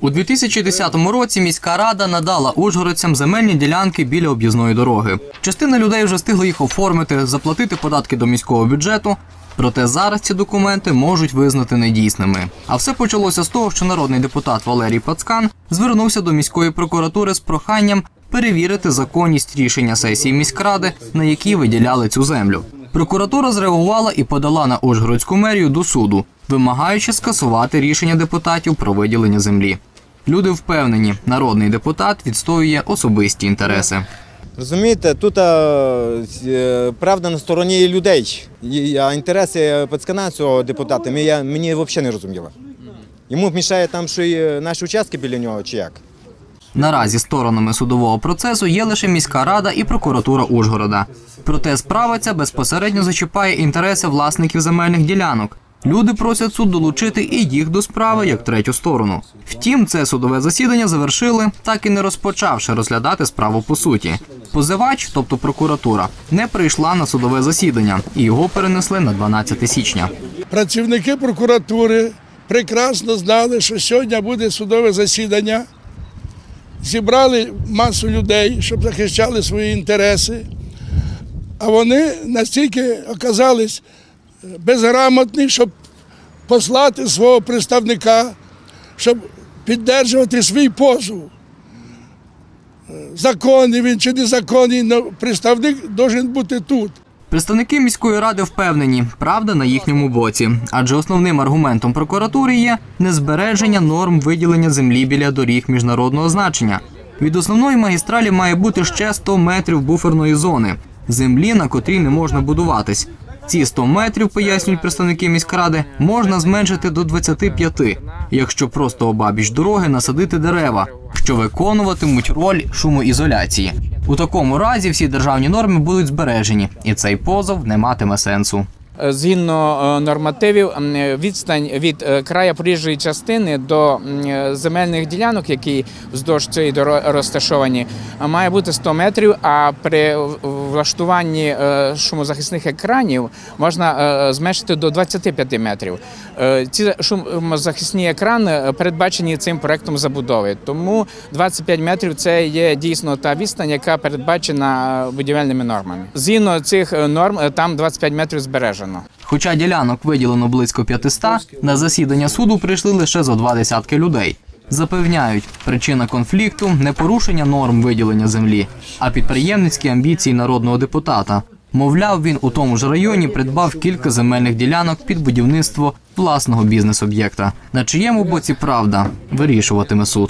У 2010 році міська рада надала ужгородцям земельні ділянки біля об'їзної дороги. Частина людей вже встигла їх оформити, заплатити податки до міського бюджету. Проте зараз ці документи можуть визнати недійсними. А все почалося з того, що народний депутат Валерій Пацкан звернувся до міської прокуратури з проханням перевірити законність рішення сесії міськради, на якій виділяли цю землю. Прокуратура зреагувала і подала на Ужгородську мерію до суду, вимагаючи скасувати рішення депутатів про виділення землі. Люди впевнені, народний депутат відстоює особисті інтереси. Розумієте, тут а, е, правда на стороні людей, а інтереси пацкана цього депутата мені, мені взагалі не розуміло. Йому мішає там, що і наші участки біля нього, чи як? Наразі сторонами судового процесу є лише міська рада і прокуратура Ужгорода. Проте справа ця безпосередньо зачіпає інтереси власників земельних ділянок. Люди просять суд долучити і їх до справи як третю сторону. Втім, це судове засідання завершили, так і не розпочавши розглядати справу по суті. Позивач, тобто прокуратура, не прийшла на судове засідання і його перенесли на 12 січня. Працівники прокуратури прекрасно знали, що сьогодні буде судове засідання. Зібрали масу людей, щоб захищали свої інтереси. А вони настільки оказались безграмотні, щоб послати свого представника, щоб підтримувати свій позов. Законний він чи незаконний, представник має бути тут. Представники міської ради впевнені, правда на їхньому боці, адже основним аргументом прокуратури є незбереження норм виділення землі біля доріг міжнародного значення. Від основної магістралі має бути ще 100 метрів буферної зони, землі, на котрій не можна будуватись. Ці 100 метрів, пояснюють представники міськради, можна зменшити до 25, якщо просто обабіч дороги насадити дерева, що виконуватимуть роль шумоізоляції. У такому разі всі державні норми будуть збережені, і цей позов не матиме сенсу. Згідно е, нормативів, відстань від е, краю проїжджої частини до е, земельних ділянок, які вздовж цієї дороги розташовані, має бути 100 метрів. А при влаштуванні е, шумозахисних екранів можна е, зменшити до 25 метрів. Е, Ці шумозахисні екрани е, передбачені цим проектом забудови. Тому 25 метрів це є дійсно та відстань, яка передбачена е, будівельними нормами. Згідно цих е, норм, е, там 25 метрів збережено. Хоча ділянок виділено близько 500, на засідання суду прийшли лише зо два десятки людей. Запевняють, причина конфлікту не порушення норм виділення землі, а підприємницькі амбіції народного депутата. Мовляв, він у тому ж районі придбав кілька земельних ділянок під будівництво власного бізнес-об'єкта. На чиєму боці правда вирішуватиме суд.